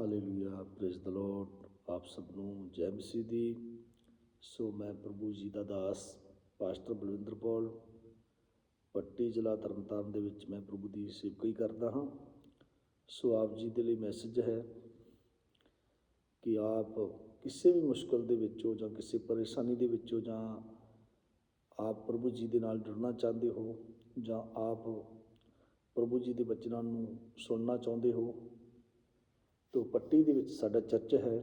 Hallelujah praise the Lord ਆਪ ਸਭ ਨੂੰ ਜੈ ਮਸੀਹ ਦੀ। ਸੋ ਮੈਂ ਪ੍ਰਭੂ ਜੀ ਦਾ ਦਾਸ, ਪਾਸਟਰ ਬਲਵਿੰਦਰ ਪੌਲ ਪੱਟੀ ਜ਼ਿਲ੍ਹਾ ਤਰਨਤਾਰਨ ਦੇ ਵਿੱਚ ਮੈਂ ਪ੍ਰਭੂ ਦੀ ਸੇਵਕਾਈ ਕਰਦਾ ਹਾਂ। ਸੋ ਆਪ ਜੀ ਦੇ ਲਈ ਮੈਸੇਜ ਹੈ ਕਿ ਆਪ ਕਿਸੇ ਵੀ ਮੁਸ਼ਕਲ ਦੇ ਵਿੱਚੋਂ ਜਾਂ ਕਿਸੇ ਪਰੇਸ਼ਾਨੀ ਦੇ ਵਿੱਚੋਂ ਜਾਂ ਆਪ ਪ੍ਰਭੂ ਜੀ ਦੇ ਨਾਲ ਜੁੜਨਾ ਚਾਹੁੰਦੇ ਹੋ ਜਾਂ ਆਪ ਪ੍ਰਭੂ ਜੀ ਦੇ ਬਚਨਾਂ ਨੂੰ ਸੁਣਨਾ ਚਾਹੁੰਦੇ ਹੋ ਤੋ ਪੱਟੀ ਦੇ ਵਿੱਚ ਸਾਡਾ ਚਰਚ ਹੈ।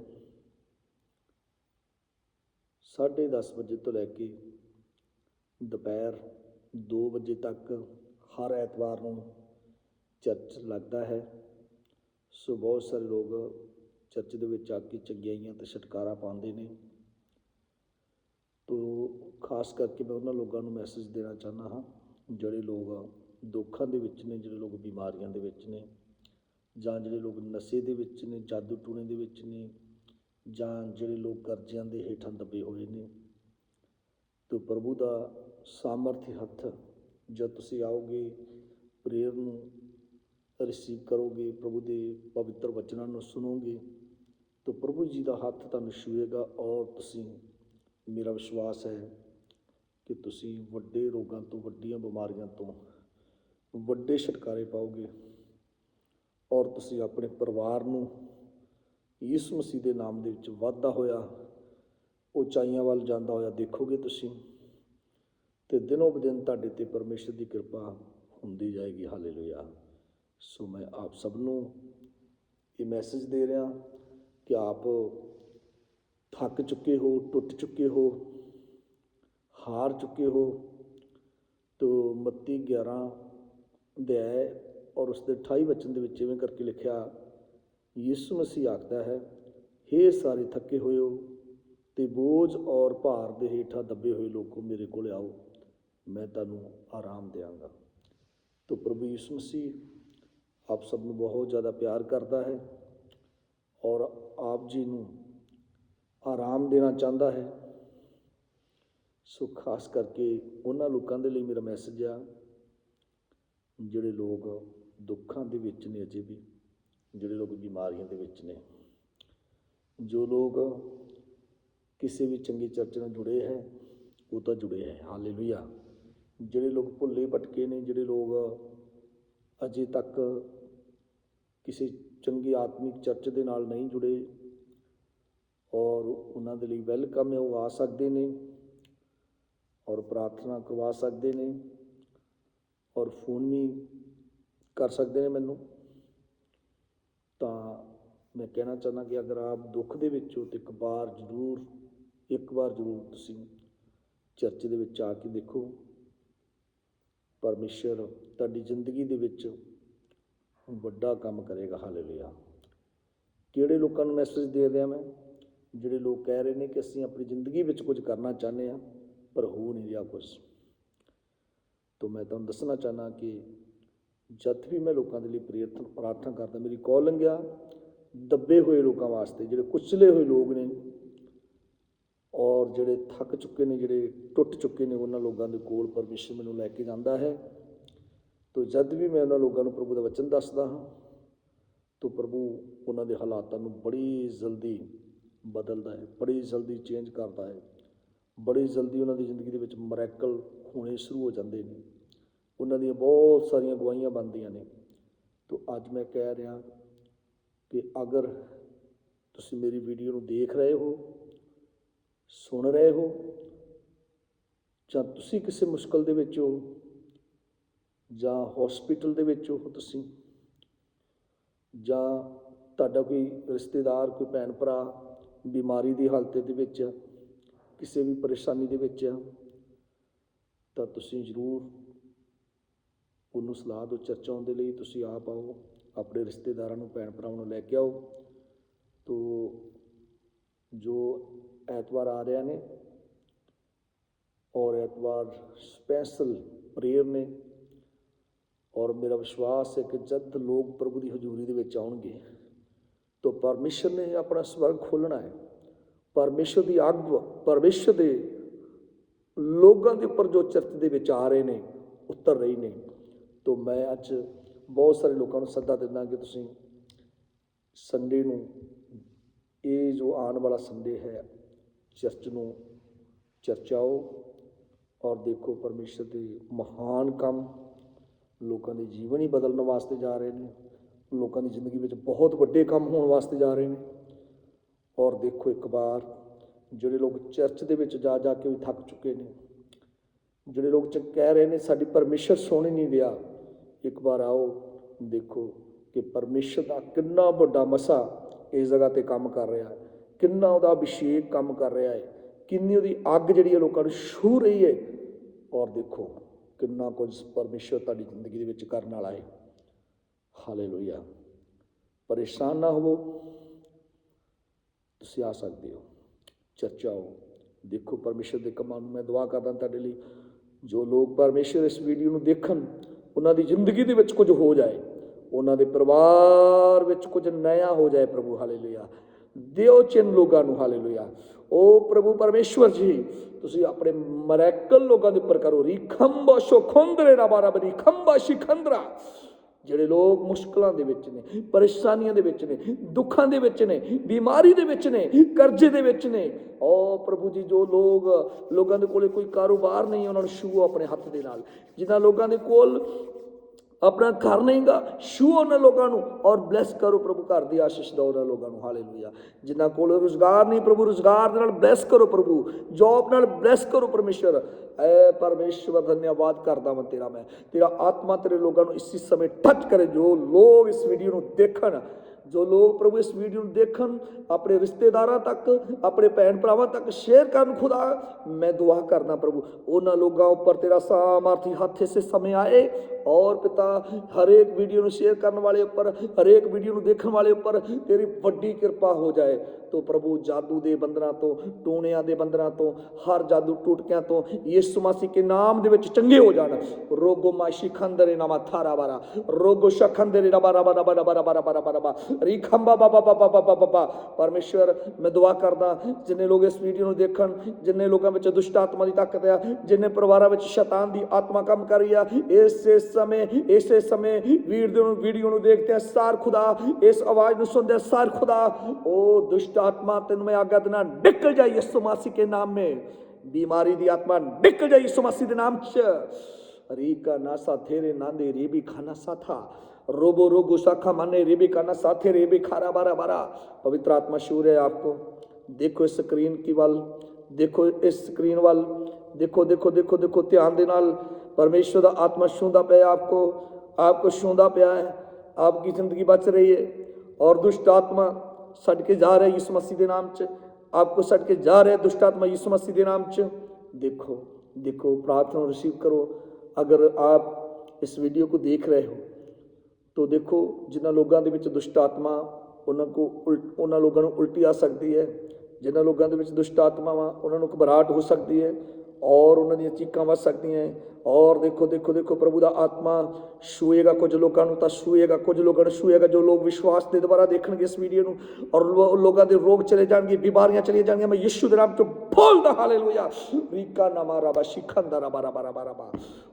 10:30 ਵਜੇ ਤੋਂ ਲੈ ਕੇ ਦੁਪਹਿਰ 2 ਵਜੇ ਤੱਕ ਹਰ ਐਤਵਾਰ ਨੂੰ ਚਰਚ ਲੱਗਦਾ ਹੈ। ਸੋ ਬਹੁਤ ਸਾਰੇ ਲੋਕ ਚਰਚ ਦੇ ਵਿੱਚ ਆ ਕੇ ਚੰਗਿਆਈਆਂ ਤੇ ਛੁਟਕਾਰਾ ਪਾਉਂਦੇ ਨੇ। ਤੋ ਖਾਸ ਕਰਕੇ ਮੈਂ ਉਹਨਾਂ ਲੋਕਾਂ ਨੂੰ ਮੈਸੇਜ ਦੇਣਾ ਚਾਹੁੰਦਾ ਹਾਂ, ਜਿਹੜੇ ਲੋਕ ਦੁੱਖਾਂ ਦੇ ਵਿੱਚ ਨੇ, ਜਿਹੜੇ ਲੋਕ ਬਿਮਾਰੀਆਂ ਦੇ ਵਿੱਚ ਨੇ। ਜਾਂ ਜਿਹੜੇ ਲੋਕ ਨਸ਼ੇ ਦੇ ਵਿੱਚ ਨੇ, ਜਾਦੂ ਟੂਣੇ ਦੇ ਵਿੱਚ ਨੇ, ਜਾਂ ਜਿਹੜੇ ਲੋਕ ਕਰਜ਼ਿਆਂ ਦੇ ਹੇਠਾਂ ਦੱਬੇ ਹੋਏ ਨੇ, ਤੋ ਪ੍ਰਭੂ ਦਾ ਸਾਮਰਥੀ ਹੱਥ ਜਦ ਤੁਸੀਂ ਆਓਗੇ, ਪ੍ਰੇਅਰ ਨੂੰ ਰਿਸੀਵ ਕਰੋਗੇ, ਪ੍ਰਭੂ ਦੇ ਪਵਿੱਤਰ ਵਚਨਾਂ ਨੂੰ ਸੁਣੋਗੇ, ਤਾਂ ਪ੍ਰਭੂ ਜੀ ਦਾ ਹੱਥ ਤੁਹਾਨੂੰ ਛੂਏਗਾ ਔਰ ਤੁਸੀਂ, ਮੇਰਾ ਵਿਸ਼ਵਾਸ ਹੈ ਕਿ ਤੁਸੀਂ ਵੱਡੇ ਰੋਗਾਂ ਤੋਂ, ਵੱਡੀਆਂ ਬਿਮਾਰੀਆਂ ਤੋਂ ਵੱਡੇ ਛੁਟਕਾਰੇ ਪਾਓਗੇ। ਔਰ ਤੁਸੀਂ ਆਪਣੇ ਪਰਿਵਾਰ ਨੂੰ ਯਿਸੂ ਮਸੀਹ ਦੇ ਨਾਮ ਦੇ ਵਿੱਚ ਵਾਧਾ ਹੋਇਆ ਉਚਾਈਆਂ ਵੱਲ ਜਾਂਦਾ ਹੋਇਆ ਦੇਖੋਗੇ ਤੁਸੀਂ, ਤੇ ਦਿਨੋਂ ਬਦਿਨ ਤੁਹਾਡੇ ਤੇ ਪਰਮੇਸ਼ਰ ਦੀ ਕਿਰਪਾ ਹੁੰਦੀ ਜਾਏਗੀ। ਹਾਲੇਲੂਇਆ। ਸੋ ਮੈਂ ਆਪ ਸਭ ਨੂੰ ਇਹ ਮੈਸੇਜ ਦੇ ਰਿਹਾ ਕਿ ਆਪ ਥੱਕ ਚੁੱਕੇ ਹੋ, ਟੁੱਟ ਚੁੱਕੇ ਹੋ, ਹਾਰ ਚੁੱਕੇ ਹੋ, ਤੋ ਮੱਤੀ 11 ਅਧਿਆਇ ਔਰ ਉਸ ਦੇ 28 ਵਚਨ ਦੇ ਵਿੱਚ ਇਵੇਂ ਕਰਕੇ ਲਿਖਿਆ, ਯਿਸੂ ਮਸੀਹ ਆਖਦਾ ਹੈ, ਹੇ ਸਾਰੇ ਥੱਕੇ ਹੋਇਓ ਤੇ ਬੋਝ ਔਰ ਭਾਰ ਦੇ ਹੇਠਾਂ ਦੱਬੇ ਹੋਏ ਲੋਕੋ ਮੇਰੇ ਕੋਲ ਆਓ, ਮੈਂ ਤੁਹਾਨੂੰ ਆਰਾਮ ਦੇਵਾਂਗਾ ਤੋ ਪ੍ਰਭੂ ਯਿਸੂ ਮਸੀਹ ਆਪ ਸਭ ਨੂੰ ਬਹੁਤ ਜ਼ਿਆਦਾ ਪਿਆਰ ਕਰਦਾ ਹੈ ਔਰ ਆਪ ਜੀ ਨੂੰ ਆਰਾਮ ਦੇਣਾ ਚਾਹੁੰਦਾ ਹੈ। ਸੋ ਖਾਸ ਕਰਕੇ ਉਹਨਾਂ ਲੋਕਾਂ ਦੇ ਲਈ ਮੇਰਾ ਮੈਸੇਜ ਆ, ਜਿਹੜੇ ਲੋਕ ਦੁੱਖਾਂ ਦੇ ਵਿੱਚ ਨੇ ਅਜੇ ਵੀ, ਜਿਹੜੇ ਲੋਕ ਬਿਮਾਰੀਆਂ ਦੇ ਵਿੱਚ ਨੇ। ਜੋ ਲੋਕ ਕਿਸੇ ਵੀ ਚੰਗੀ ਚਰਚ ਨਾਲ ਜੁੜੇ ਹੈ, ਉਹ ਤਾਂ ਜੁੜੇ ਹੈ। ਹਾਲੇਲੂਇਆ। ਜਿਹੜੇ ਲੋਕ ਭੁੱਲੇ ਭਟਕੇ ਨੇ, ਜਿਹੜੇ ਲੋਕ ਅਜੇ ਤੱਕ ਕਿਸੇ ਚੰਗੀ ਆਤਮਿਕ ਚਰਚ ਦੇ ਨਾਲ ਨਹੀਂ ਜੁੜੇ, ਔਰ ਉਹਨਾਂ ਦੇ ਲਈ ਵੈਲਕਮ ਹੈ, ਉਹ ਆ ਸਕਦੇ ਨੇ, ਔਰ ਪ੍ਰਾਰਥਨਾ ਕਰਵਾ ਸਕਦੇ ਨੇ, ਔਰ ਫੋਨ ਵੀ ਕਰ ਸਕਦੇ ਨੇ ਮੈਨੂੰ। ਤਾਂ ਮੈਂ ਕਹਿਣਾ ਚਾਹੁੰਦਾ ਕਿ ਅਗਰ ਆਪ ਦੁੱਖ ਦੇ ਵਿੱਚ ਹੋ ਤੇ ਇੱਕ ਵਾਰ ਜ਼ਰੂਰ, ਇੱਕ ਵਾਰ ਜ਼ਰੂਰ ਤੁਸੀਂ ਚਰਚ ਦੇ ਵਿੱਚ ਆ ਕੇ ਦੇਖੋ, ਪਰਮੇਸ਼ਰ ਤੁਹਾਡੀ ਜ਼ਿੰਦਗੀ ਦੇ ਵਿੱਚ ਵੱਡਾ ਕੰਮ ਕਰੇਗਾ। ਹਾਲੇਲੂਇਆ। ਕਿਹੜੇ ਲੋਕਾਂ ਨੂੰ ਮੈਸੇਜ ਦੇ ਰਿਹਾ ਮੈਂ? ਜਿਹੜੇ ਲੋਕ ਕਹਿ ਰਹੇ ਨੇ ਕਿ ਅਸੀਂ ਆਪਣੀ ਜ਼ਿੰਦਗੀ ਵਿੱਚ ਕੁਝ ਕਰਨਾ ਚਾਹੁੰਦੇ ਆ ਪਰ ਹੋ ਨਹੀਂ ਰਿਹਾ ਕੁਝ। ਤੋਂ ਮੈਂ ਤੁਹਾਨੂੰ ਦੱਸਣਾ ਚਾਹਨਾ ਕਿ ਜਦ ਵੀ ਮੈਂ ਲੋਕਾਂ ਦੇ ਲਈ ਪ੍ਰਾਰਥਨਾ ਪ੍ਰਾਰਥਨਾ ਕਰਦਾ, ਮੇਰੀ ਕਾਲਿੰਗ ਲੰਘਿਆ। ਦੱਬੇ ਹੋਏ ਲੋਕਾਂ ਵਾਸਤੇ, ਜਿਹੜੇ ਕੁਚਲੇ ਹੋਏ ਲੋਕ ਨੇ ਔਰ ਜਿਹੜੇ ਥੱਕ ਚੁੱਕੇ ਨੇ, ਜਿਹੜੇ ਟੁੱਟ ਚੁੱਕੇ ਨੇ, ਉਹਨਾਂ ਲੋਕਾਂ ਦੇ ਕੋਲ ਪਰਮੇਸ਼ਰ ਮੈਨੂੰ ਲੈ ਕੇ ਜਾਂਦਾ ਹੈ। ਤੋ ਜਦ ਵੀ ਮੈਂ ਉਹਨਾਂ ਲੋਕਾਂ ਨੂੰ ਪ੍ਰਭੂ ਦਾ ਵਚਨ ਦੱਸਦਾ ਹਾਂ, ਤੋ ਪ੍ਰਭੂ ਉਹਨਾਂ ਦੇ ਹਾਲਾਤਾਂ ਨੂੰ ਬੜੀ ਜਲਦੀ ਬਦਲਦਾ ਹੈ, ਬੜੀ ਜਲਦੀ ਚੇਂਜ ਕਰਦਾ ਹੈ। ਬੜੀ ਜਲਦੀ ਉਹਨਾਂ ਦੀ ਜ਼ਿੰਦਗੀ ਦੇ ਵਿੱਚ ਮਰੈਕਲ ਹੋਣੇ ਸ਼ੁਰੂ ਹੋ ਜਾਂਦੇ ਨੇ। ਉਹਨਾਂ ਦੀਆਂ ਬਹੁਤ ਸਾਰੀਆਂ ਗਵਾਹੀਆਂ ਬਣਦੀਆਂ ਨੇ। ਤੋ ਅੱਜ ਮੈਂ ਕਹਿ ਰਿਹਾ ਕਿ ਅਗਰ ਤੁਸੀਂ ਮੇਰੀ ਵੀਡੀਓ ਨੂੰ ਦੇਖ ਰਹੇ ਹੋ, ਸੁਣ ਰਹੇ ਹੋ, ਜਾਂ ਤੁਸੀਂ ਕਿਸੇ ਮੁਸ਼ਕਲ ਦੇ ਵਿੱਚ ਹੋ, ਜਾਂ ਹਸਪੀਟਲ ਦੇ ਵਿੱਚ ਹੋ ਤੁਸੀਂ, ਜਾਂ ਤੁਹਾਡਾ ਕੋਈ ਰਿਸ਼ਤੇਦਾਰ, ਕੋਈ ਭੈਣ ਭਰਾ ਬਿਮਾਰੀ ਦੀ ਹਾਲਤ ਦੇ ਵਿੱਚ ਕਿਸੇ ਵੀ ਪਰੇਸ਼ਾਨੀ ਦੇ ਵਿੱਚ ਤਾਂ ਤੁਸੀਂ ਜ਼ਰੂਰ ਉਹਨੂੰ ਸਲਾਹ ਦਿਓ ਚਰਚਾਉਣ ਦੇ ਲਈ, ਤੁਸੀਂ ਆਪ ਆਓ, ਆਪਣੇ ਰਿਸ਼ਤੇਦਾਰਾਂ ਨੂੰ ਭੈਣ ਭਰਾਵਾਂ ਨੂੰ ਲੈ ਕੇ ਆਓ। ਤੋ ਜੋ ਐਤਵਾਰ ਆ ਰਿਹਾ ਨੇ ਔਰ ਐਤਵਾਰ ਸਪੈਸ਼ਲ ਪ੍ਰੇਅਰ ਨੇ ਔਰ ਮੇਰਾ ਵਿਸ਼ਵਾਸ ਹੈ ਕਿ ਜਦ ਲੋਕ ਪ੍ਰਭੂ ਦੀ ਹਜ਼ੂਰੀ ਦੇ ਵਿੱਚ ਆਉਣਗੇ, ਤਾਂ ਪਰਮੇਸ਼ਰ ਨੇ ਆਪਣਾ ਸਵਰਗ ਖੋਲਣਾ ਹੈ। ਪਰਮੇਸ਼ਰ ਦੀ ਅੱਗ, ਪਰਮੇਸ਼ਰ ਦੇ ਲੋਕਾਂ ਦੇ ਉੱਪਰ ਜੋ ਚਰਚ ਦੇ ਵਿੱਚ ਆ ਰਹੇ ਨੇ, ਉਤਰ ਰਹੀ ਨੇ। ਤਾਂ ਮੈਂ ਅੱਜ ਬਹੁਤ ਸਾਰੇ ਲੋਕਾਂ ਨੂੰ ਸੱਦਾ ਦਿੰਦਾ ਕਿ ਤੁਸੀਂ ਸੰਡੇ ਨੂੰ ਇਹ ਜੋ ਆਉਣ ਵਾਲਾ ਸੰਡੇ ਹੈ, ਚਰਚ ਨੂੰ ਚਰਚਾਓ ਔਰ ਦੇਖੋ ਪਰਮੇਸ਼ਰ ਦੇ ਮਹਾਨ ਕੰਮ ਲੋਕਾਂ ਦੇ ਜੀਵਨ ਹੀ ਬਦਲਣ ਵਾਸਤੇ ਜਾ ਰਹੇ ਨੇ, ਲੋਕਾਂ ਦੀ ਜ਼ਿੰਦਗੀ ਵਿੱਚ ਬਹੁਤ ਵੱਡੇ ਕੰਮ ਹੋਣ ਵਾਸਤੇ ਜਾ ਰਹੇ ਨੇ ਔਰ ਦੇਖੋ ਇੱਕ ਵਾਰ ਜਿਹੜੇ ਲੋਕ ਚਰਚ ਦੇ ਵਿੱਚ ਜਾ ਜਾ ਕੇ ਵੀ ਥੱਕ ਚੁੱਕੇ ਨੇ, ਜਿਹੜੇ ਲੋਕ ਚ ਕਹਿ ਰਹੇ ਨੇ ਸਾਡੀ ਪਰਮੇਸ਼ਰ ਸੁਣ ਹੀ ਨਹੀਂ ਰਿਹਾ। ਇੱਕ ਵਾਰ ਆਓ, ਦੇਖੋ ਕਿ ਪਰਮੇਸ਼ਰ ਦਾ ਕਿੰਨਾ ਵੱਡਾ ਮਸਾ ਇਸ ਜਗ੍ਹਾ ਤੇ ਕੰਮ ਕਰ ਰਿਹਾ ਹੈ। ਕਿੰਨਾ ਉਹਦਾ ਅਭਿਸ਼ੇਕ ਕੰਮ ਕਰ ਰਿਹਾ ਹੈ। ਕਿੰਨੀ ਉਹਦੀ ਅੱਗ ਜਿਹੜੀ ਹੈ ਲੋਕਾਂ ਨੂੰ ਛੂ ਰਹੀ ਹੈ। ਔਰ ਦੇਖੋ ਕਿੰਨਾ ਕੁਝ ਪਰਮੇਸ਼ਰ ਤੁਹਾਡੀ ਜ਼ਿੰਦਗੀ ਦੇ ਵਿੱਚ ਕਰਨ ਵਾਲਾ ਹੈ। ਹਾਲੇਲੂਇਆ। ਪਰੇਸ਼ਾਨ ਨਾ ਹੋਵੋ। ਤੁਸੀਂ ਆ ਸਕਦੇ ਹੋ। ਚਰਚਾ ਹੋ ਦੇਖੋ ਪਰਮੇਸ਼ਰ ਦੇ ਕੰਮਾਂ ਨੂੰ ਮੈਂ ਦੁਆ ਕਰਦਾ ਤੁਹਾਡੇ ਲਈ। ਜੋ ਲੋਕ ਪਰਮੇਸ਼ਰ ਇਸ ਵੀਡੀਓ ਨੂੰ ਦੇਖਣ ਉਹਨਾਂ ਦੀ ਜ਼ਿੰਦਗੀ ਦੇ ਵਿੱਚ ਕੁਝ ਹੋ ਜਾਏ, ਉਹਨਾਂ ਦੇ ਪਰਿਵਾਰ ਵਿੱਚ ਕੁਝ ਨਇਆ ਹੋ ਜਾਏ ਪ੍ਰਭੂ, ਹਾਲੇਲੂਇਆ। ਦਿਓ ਚਿੰਨ ਲੋਕਾਂ ਨੂੰ, ਹਾਲੇਲੂਇਆ। ਉਹ ਪ੍ਰਭੂ ਪਰਮੇਸ਼ਵਰ ਜੀ, ਤੁਸੀਂ ਆਪਣੇ ਮਰੈਕਲ ਲੋਕਾਂ ਦੇ ਉੱਪਰ ਕਰੋ। ਰੀਖੰਬਾ ਸ਼ੋਖੰਦਰੇ ਨਾ ਬਾਰਾ ਬਰੀ ਖੰਬਾ ਸ਼ਿਖੰਦਰਾ ਜਿਹੜੇ ਲੋਕ ਮੁਸ਼ਕਲਾਂ ਦੇ ਵਿੱਚ ਨੇ, ਪਰੇਸ਼ਾਨੀਆਂ ਦੇ ਵਿੱਚ ਨੇ, ਦੁੱਖਾਂ ਦੇ ਵਿੱਚ ਨੇ, ਬਿਮਾਰੀ ਦੇ ਵਿੱਚ ਨੇ, ਕਰਜ਼ੇ ਦੇ ਵਿੱਚ ਨੇ ਓ ਪ੍ਰਭੂ ਜੀ ਜੋ ਲੋਕ ਲੋਕਾਂ ਦੇ ਕੋਲੇ ਕੋਈ ਕਾਰੋਬਾਰ ਨਹੀਂ, ਉਹਨਾਂ ਨੂੰ ਛੂਓ ਆਪਣੇ ਹੱਥ ਦੇ ਨਾਲ। ਜਿਨ੍ਹਾਂ ਲੋਕਾਂ ਦੇ ਕੋਲ ਆਪਣਾ ਘਰ ਨਹੀਂਗਾ ਛੂਓ ਉਹਨਾਂ ਲੋਕਾਂ ਨੂੰ ਔਰ ਬਲੈਸ ਕਰੋ ਪ੍ਰਭੂ ਘਰ ਦੀ ਆਸ਼ੀਸ਼ ਦਿਓ ਉਹਨਾਂ ਲੋਕਾਂ ਨੂੰ ਹਾਲੇਲੂਇਆ ਜਿਨ੍ਹਾਂ ਕੋਲ ਰੁਜ਼ਗਾਰ ਨਹੀਂ ਪ੍ਰਭੂ, ਰੁਜ਼ਗਾਰ ਦੇ ਨਾਲ ਬਲੈਸ ਕਰੋ ਪ੍ਰਭੂ ਜੌਬ ਨਾਲ ਬਲੈਸ ਕਰੋ ਪਰਮੇਸ਼ਰ ਐ ਪਰਮੇਸ਼ਵਰ, ਧੰਨਵਾਦ ਕਰਦਾ ਮੈਂ ਤੇਰਾ ਮੈਂ। ਤੇਰਾ ਆਤਮਾ ਤੇਰੇ ਲੋਕਾਂ ਨੂੰ ਇਸੇ ਸਮੇਂ ਟੱਚ ਕਰੇ, ਜੋ ਲੋਕ ਇਸ ਵੀਡੀਓ ਨੂੰ ਦੇਖਣ। ਜੋ ਲੋਕ ਪ੍ਰਭੂ ਇਸ ਵੀਡੀਓ ਨੂੰ ਦੇਖਣ ਆਪਣੇ ਰਿਸ਼ਤੇਦਾਰਾਂ ਤੱਕ ਆਪਣੇ ਭੈਣ ਭਰਾਵਾਂ ਤੱਕ ਸ਼ੇਅਰ ਕਰਨ ਖੁਦਾ ਮੈਂ ਦੁਆ ਕਰਦਾ ਪ੍ਰਭੂ ਉਹਨਾਂ ਲੋਕਾਂ ਉੱਪਰ ਤੇਰਾ ਸਾਮਰਥੀ ਹੱਥ ਇਸੇ ਸਮੇਂ ਆਏ ਔਰ ਪਿਤਾ ਹਰੇਕ ਵੀਡੀਓ ਨੂੰ ਸ਼ੇਅਰ ਕਰਨ ਵਾਲੇ ਉੱਪਰ ਹਰੇਕ ਵੀਡੀਓ ਨੂੰ ਦੇਖਣ ਵਾਲੇ ਉੱਪਰ ਤੇਰੀ ਵੱਡੀ ਕਿਰਪਾ ਹੋ ਜਾਏ ਤੋ ਪ੍ਰਭੂ ਜਾਦੂ ਦੇ ਬੰਦਰਾਂ ਤੋਂ ਟੂਣਿਆਂ ਦੇ ਬੰਦਰਾਂ ਤੋਂ ਹਰ ਜਾਦੂ ਟੁਟਕਿਆਂ ਤੋਂ ਯਿਸੂ ਮਸੀਹ ਕੇ ਨਾਮ ਦੇ ਵਿੱਚ ਚੰਗੇ ਹੋ ਜਾਣ ਰੋਗੋ ਮਾਸ਼ੀ ਖੰਦਰੇ ਨਾਮਾ ਥਾਰਾ ਬਾਰਾ ਰੋਗੋ ਸ਼ਖੰਦਰੇ ਨਾ ਬਾਰਾ ਬਾਰਾ ਬਾਰਾ ਬਾਰਾ ਬਾਰਾ ਬਾਰਾ ਬਾਰਾ ਬਾ ਰੀਖੰਬਾ ਬਾਬਾ ਬਾਬਾ ਬਾਬਾ ਬਾਬਾ ਪਰਮੇਸ਼ਵਰ ਮੈਂ ਦੁਆ ਕਰਦਾ ਜਿੰਨੇ ਲੋਕ ਇਸ ਵੀਡੀਓ ਨੂੰ ਦੇਖਣ ਜਿੰਨੇ ਲੋਕਾਂ ਵਿੱਚ ਦੁਸ਼ਟ ਆਤਮਾ ਦੀ ਤਾਕਤ ਆ ਜਿੰਨੇ ਪਰਿਵਾਰਾਂ ਵਿੱਚ ਸ਼ੈਤਾਨ ਦੀ ਆਤਮਾ ਕੰਮ ਕਰ ਰਹੀ ਆ ਇਸੇ ਸਮੇਂ ਇਸੇ ਸਮੇਂ ਵੀਡੀਓ ਨੂੰ ਵੀਡੀਓ ਨੂੰ ਦੇਖਦੇ ਆ ਸਾਰ ਖੁਦਾ ਇਸ ਆਵਾਜ਼ ਨੂੰ ਸੁਣਦੇ ਆ ਸਾਰ ਖੁਦਾ ਉਹ ਦੁਸ਼ਟ ਆਤਮਾ ਤੈਨੂੰ ਮੈਂ ਆਗਾ ਦੇਣਾ ਨਿਕਲ ਜਾ ਯਿਸੂ ਮਸੀਹ ਕੇ ਨਾਮ ਮੇ ਬਿਮਾਰੀ ਦੀ ਆਤਮਾ ਨਿਕਲ ਜਾ ਯਿਸੂ ਮਸੀਹ ਦੇ ਨਾਮ ਚ रीका नासा थेरे नांदे रेबी खाना सा था रोबो रोगो शाखा माने रेबी करना साथे रेबी खारा बारा बारा। पवित्र आत्मा शिवर है आपको। देखो इस स्क्रीन की वाल, देखो इस स्क्रीन वाल। देखो देखो देखो देखो, ध्यान दे परमेश्वर का आत्मा छूँदा पाया आपको। आपको छूँदा पाया है। आपकी ज़िंदगी बच रही है। और दुष्ट आत्मा सड़के जा रहे इस मसीह के नाम च। आपको सड़के जा रहे दुष्ट आत्मा यीशु मसीह के नाम च। देखो देखो, प्रार्थना रिसीव करो। अगर आप इस वीडियो को देख रहे हो ਤੋ ਦੇਖੋ, ਜਿਨ੍ਹਾਂ ਲੋਕਾਂ ਦੇ ਵਿੱਚ ਦੁਸ਼ਟ ਆਤਮਾ ਉਹਨਾਂ ਕੋ ਉਲ- ਉਹਨਾਂ ਲੋਕਾਂ ਨੂੰ ਉਲਟੀ ਆ ਸਕਦੀ ਹੈ। ਜਿਨ੍ਹਾਂ ਲੋਕਾਂ ਦੇ ਵਿੱਚ ਦੁਸ਼ਟ ਆਤਮਾਵਾਂ ਉਹਨਾਂ ਨੂੰ ਘਬਰਾਹਟ ਹੋ ਸਕਦੀ ਹੈ। ਔਰ ਉਹਨਾਂ ਦੀਆਂ ਚੀਕਾਂ ਵੱਜ ਸਕਦੀਆਂ ਹੈ ਔਰ ਦੇਖੋ ਦੇਖੋ ਦੇਖੋ ਪ੍ਰਭੂ ਦਾ ਆਤਮਾ ਛੂਏਗਾ ਕੁਝ ਲੋਕਾਂ ਨੂੰ ਤਾਂ ਛੂਏਗਾ ਕੁਝ ਲੋਕਾਂ ਨੂੰ ਛੂਏਗਾ ਜੋ ਲੋਕ ਵਿਸ਼ਵਾਸ ਦੇ ਦੁਆਰਾ ਦੇਖਣਗੇ ਇਸ ਵੀਡੀਓ ਨੂੰ ਔਰ ਲੋ- ਲੋਕਾਂ ਦੇ ਰੋਗ ਚਲੇ ਜਾਣਗੇ ਬਿਮਾਰੀਆਂ ਚਲੀਆਂ ਜਾਣਗੀਆਂ ਮੈਂ ਯਿਸੂ ਦੇ ਨਾਮ ਤੋਂ ਬੋਲਦਾ ਹਾਲੇਲੂਇਆ ਰੀਕਾ ਨਾਮਾ ਰਬਾ शिखंदा रबा रबा रबा रबा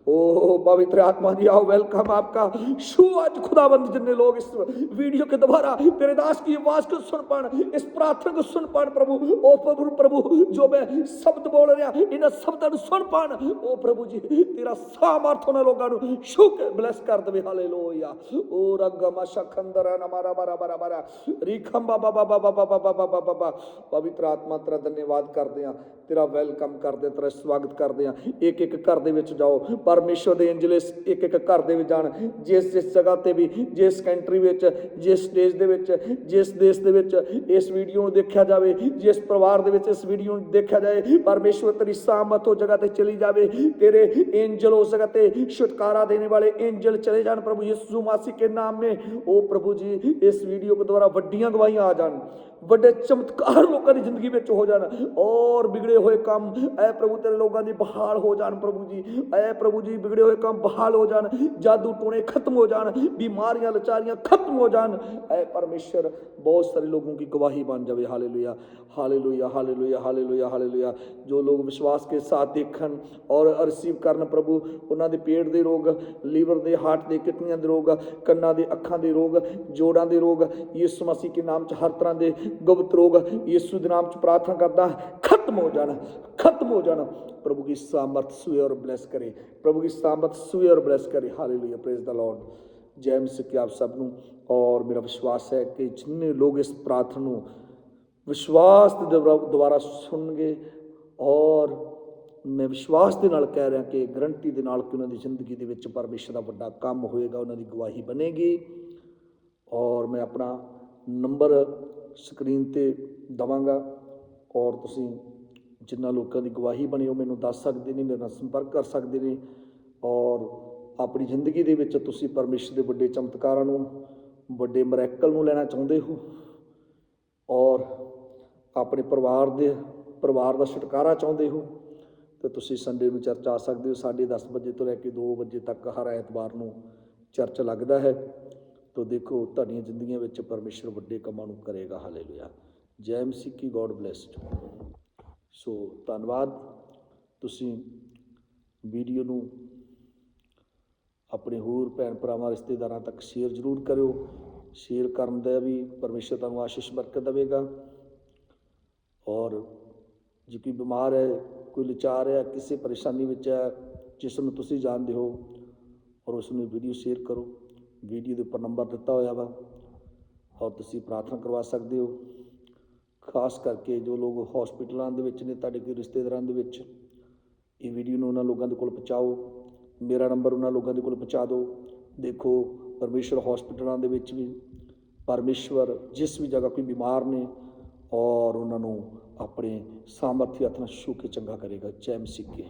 ओ पवित्र आत्मा जी आओ वेलकम आपका शू आज खुदाबंद जितने लोग इस वीडियो के द्वारा तेरे दास की आवाज को सुन पान इस प्रार्थना को सुन पान प्रभु ओ प्रभु प्रभु जो मैं शब्द बोल रहा इन शब्दों ਨੂੰ ਸੁਣ ਪਾਣ ਉਹ ਪ੍ਰਭੂ ਜੀ ਤੇਰਾ ਸਾਮਰਥ ਉਹਨਾਂ ਲੋਕਾਂ ਨੂੰ ਛੂ ਬਲੈਸ ਕਰ ਦੇਵੇ ਹਾਲੇਲੂਇਆ ਓ ਰਗਮਾ ਸ਼ਖੰਦਰਾ ਨਮਾਰਾ ਬਾਰਾ ਬਾਰਾ ਬਾਰਾ ਰੀਖੰਬਾ ਬਾਬਾ ਬਾਬਾ ਬਾਬਾ ਬਾਬਾ ਬਾਬਾ ਪਵਿੱਤਰ ਆਤਮਾ ਤੇਰਾ ਧੰਨਵਾਦ ਕਰਦੇ ਆ ਤੇਰਾ ਵੈਲਕਮ ਕਰਦੇ ਤੇਰਾ ਸਵਾਗਤ ਕਰਦੇ ਆ ਇੱਕ ਇੱਕ ਘਰ ਦੇ ਵਿੱਚ ਜਾਓ ਪਰਮੇਸ਼ਵਰ ਦੇ ਐਂਜਲ ਇਸ ਇੱਕ ਇੱਕ ਘਰ ਦੇ ਵਿੱਚ ਜਾਣ ਜਿਸ ਜਿਸ ਜਗ੍ਹਾ ਤੇ ਵੀ ਜਿਸ ਕੰਟਰੀ ਵਿੱਚ ਜਿਸ ਸਟੇਜ ਦੇ ਵਿੱਚ ਜਿਸ ਦੇਸ਼ ਦੇ ਵਿੱਚ ਇਸ ਵੀਡੀਓ ਨੂੰ ਦੇਖਿਆ ਜਾਵੇ ਜਿਸ ਪਰਿਵਾਰ ਦੇ ਵਿੱਚ ਇਸ ਵੀਡੀਓ ਨੂੰ ਦੇਖਿਆ ਜਾਏ ਪਰਮੇਸ਼ਵਰ ਤੇਰੀ ਸਾਮਤ ਉਹ ਜਗ੍ਹਾ ਤੇ ਚਲੀ ਜਾਵੇ। ਤੇਰੇ ਐਂਜਲ ਉਸ ਜਗ੍ਹਾ ਤੇ ਛੁਟਕਾਰਾ ਦੇਣੇ ਵਾਲੇ ਐਂਜਲ ਚਲੇ ਜਾਣ। ਪ੍ਰਭੂ ਯਿਸੂ ਮਸੀਹ ਕੇ ਨਾਮ ਮੇ। ਉਹ ਪ੍ਰਭੂ ਜੀ, ਇਸ ਵੀਡੀਓ ਕੇ ਦੁਆਰਾ ਵੱਡੀਆਂ ਗਵਾਹੀਆਂ ਆ ਜਾਣ। ਵੱਡੇ ਚਮਤਕਾਰ ਲੋਕਾਂ ਦੀ ਜ਼ਿੰਦਗੀ ਵਿੱਚ ਹੋ ਜਾਣ ਔਰ ਵਿਗੜੇ ਹੋਏ ਕੰਮ, ਐ ਪ੍ਰਭੂ ਤੇਰੇ ਲੋਕਾਂ ਦੀ ਬਹਾਲ ਹੋ ਜਾਣ ਪ੍ਰਭੂ ਜੀ, ਐ ਪ੍ਰਭੂ ਜੀ ਵਿਗੜੇ ਹੋਏ ਕੰਮ ਬਹਾਲ ਹੋ ਜਾਣ, ਜਾਦੂ ਟੋਣੇ ਖਤਮ ਹੋ ਜਾਣ, ਬਿਮਾਰੀਆਂ, ਲਚਾਰੀਆਂ ਖਤਮ ਹੋ ਜਾਣ, ਐ ਪਰਮੇਸ਼ਰ ਬਹੁਤ ਸਾਰੇ ਲੋਕਾਂ ਦੀ ਗਵਾਹੀ ਬਣ ਜਾਵੇ, hallelujah hallelujah hallelujah hallelujah hallelujah. ਜੋ ਲੋਕ ਵਿਸ਼ਵਾਸ ਕੇ ਸਾਥ ਦੇਖਣ ਔਰ ਰਿਸੀਵ ਕਰਨ ਪ੍ਰਭੂ, ਉਹਨਾਂ ਦੇ ਪੇਟ ਦੇ ਰੋਗ, ਲੀਵਰ ਦੇ, ਹਾਰਟ ਦੇ, ਕਿਡਨੀਆਂ ਦੇ ਰੋਗ, ਕੰਨਾਂ ਦੇ, ਅੱਖਾਂ ਦੇ ਰੋਗ, ਜੋੜਾਂ ਦੇ ਰੋਗ, ਯਿਸੂ ਮਸੀਹ ਕੇ ਨਾਮ 'ਚ ਹਰ ਤਰ੍ਹਾਂ ਦੇ ਗੁਪਤ ਰੋਗ ਯਿਸੂ ਦੇ ਨਾਮ 'ਚ ਪ੍ਰਾਰਥਨਾ ਕਰਦਾ ਖਤਮ ਹੋ ਜਾਣਾ, ਖਤਮ ਹੋ ਜਾਣਾ। ਪ੍ਰਭੂ ਦੀ ਸਾਮਰਥ ਸੂਏ ਔਰ ਬਲੈਸ ਕਰੇ। ਪ੍ਰਭੂ ਕੀ ਸਾਮਰਥ ਸੂਏ ਔਰ ਬਲੈਸ ਕਰੇ। ਹਾਲੇਲੂਇਆ ਪ੍ਰੇਜ਼ ਦਾ ਲਾਰਡ ਜੈ ਮਸੀਹ ਕਿ ਆਪ ਸਭ ਨੂੰ ਔਰ ਮੇਰਾ ਵਿਸ਼ਵਾਸ ਹੈ ਕਿ ਜਿੰਨੇ ਲੋਕ ਇਸ ਪ੍ਰਾਰਥਨਾ ਨੂੰ ਵਿਸ਼ਵਾਸ ਦੇ ਦੁਆਰਾ ਸੁਣਨਗੇ ਔਰ ਮੈਂ ਵਿਸ਼ਵਾਸ ਦੇ ਨਾਲ ਕਹਿ ਰਿਹਾ ਕਿ ਗਰੰਟੀ ਦੇ ਨਾਲ ਕਿ ਉਹਨਾਂ ਦੀ ਜ਼ਿੰਦਗੀ ਦੇ ਵਿੱਚ ਪਰਮੇਸ਼ਰ ਦਾ ਵੱਡਾ ਕੰਮ ਹੋਏਗਾ, ਉਹਨਾਂ ਦੀ ਗਵਾਹੀ ਬਣੇਗੀ। ਔਰ ਮੈਂ ਆਪਣਾ ਨੰਬਰ ਸਕਰੀਨ ਤੇ ਦਵਾਂਗਾ ਔਰ ਤੁਸੀਂ ਜਿਨ੍ਹਾਂ ਲੋਕਾਂ ਦੀ ਗਵਾਹੀ ਬਣੀ ਉਹ ਮੈਨੂੰ ਦੱਸ ਸਕਦੇ ਨੇ, ਮੇਰੇ ਨਾਲ ਸੰਪਰਕ ਕਰ ਸਕਦੇ ਨੇ ਔਰ ਆਪਣੀ ਜ਼ਿੰਦਗੀ ਦੇ ਵਿੱਚ ਤੁਸੀਂ ਪਰਮੇਸ਼ਰ ਦੇ ਵੱਡੇ ਚਮਤਕਾਰਾਂ ਨੂੰ, ਵੱਡੇ ਮਰੈਕਲ ਨੂੰ ਲੈਣਾ ਚਾਹੁੰਦੇ ਹੋ ਔਰ ਆਪਣੇ ਪਰਿਵਾਰ ਦੇ, ਪਰਿਵਾਰ ਦਾ ਛੁਟਕਾਰਾ ਚਾਹੁੰਦੇ ਹੋ, ਤੇ ਤੁਸੀਂ ਸੰਡੇ ਨੂੰ ਚਰਚ ਆ ਸਕਦੇ ਹੋ 10:30 ਵਜੇ ਤੋਂ ਲੈ ਕੇ 2 ਵਜੇ ਤੱਕ ਹਰ ਐਤਵਾਰ ਨੂੰ ਚਰਚ ਲੱਗਦਾ ਹੈ। ਤੋ ਦੇਖੋ, ਤੁਹਾਡੀਆਂ ਜ਼ਿੰਦਗੀਆਂ ਵਿੱਚ ਪਰਮੇਸ਼ਰ ਵੱਡੇ ਕੰਮਾਂ ਨੂੰ ਕਰੇਗਾ। ਹਾਲੇਲੂਇਆ ਜੈ ਮਸੀਹ ਕੀ, ਗੋਡ ਬlesed ਸੋ ਧੰਨਵਾਦ। ਤੁਸੀਂ ਵੀਡੀਓ ਨੂੰ ਆਪਣੇ ਹੋਰ ਭੈਣ ਭਰਾਵਾਂ, ਰਿਸ਼ਤੇਦਾਰਾਂ ਤੱਕ ਸ਼ੇਅਰ ਜ਼ਰੂਰ ਕਰਿਓ। ਸ਼ੇਅਰ ਕਰਨ ਦਾ ਵੀ ਪਰਮੇਸ਼ਰ ਤੁਹਾਨੂੰ ਆਸ਼ੀਸ਼ ਬਰਕਤ ਦੇਵੇਗਾ। ਔਰ ਜੇ ਕੋਈ ਬਿਮਾਰ ਹੈ, ਕੋਈ ਲਾਚਾਰ ਹੈ, ਕਿਸੇ ਪਰੇਸ਼ਾਨੀ ਵਿੱਚ ਹੈ, ਜਿਸ ਨੂੰ ਤੁਸੀਂ ਜਾਣਦੇ ਹੋ, ਔਰ ਉਸ ਨੂੰ ਵੀਡੀਓ ਸ਼ੇਅਰ ਕਰੋ। ਵੀਡੀਓ ਦੇ ਉੱਪਰ ਨੰਬਰ ਦਿੱਤਾ ਹੋਇਆ ਵਾ ਔਰ ਤੁਸੀਂ ਪ੍ਰਾਰਥਨਾ ਕਰਵਾ ਸਕਦੇ ਹੋ। ਖਾਸ ਕਰਕੇ ਜੋ ਲੋਕ ਹਸਪੀਟਲਾਂ ਦੇ ਵਿੱਚ ਨੇ, ਤੁਹਾਡੇ ਕੋਈ ਰਿਸ਼ਤੇਦਾਰਾਂ ਦੇ ਵਿੱਚ, ਇਹ ਵੀਡੀਓ ਨੂੰ ਉਹਨਾਂ ਲੋਕਾਂ ਦੇ ਕੋਲ ਪਹੁੰਚਾਓ। ਮੇਰਾ ਨੰਬਰ ਉਹਨਾਂ ਲੋਕਾਂ ਦੇ ਕੋਲ ਪਹੁੰਚਾ ਦਿਓ। ਦੇਖੋ, ਪਰਮੇਸ਼ਰ ਹਸਪੀਟਲਾਂ ਦੇ ਵਿੱਚ ਵੀ, ਪਰਮੇਸ਼ਵਰ ਜਿਸ ਵੀ ਜਗ੍ਹਾ ਕੋਈ ਬਿਮਾਰ ਨੇ, ਔਰ ਉਹਨਾਂ ਨੂੰ ਆਪਣੇ ਸਾਮਰਥੀ ਹੱਥ ਨਾਲ ਛੂ ਕੇ ਚੰਗਾ ਕਰੇਗਾ। ਚੈਮ ਸਿੱਕੇ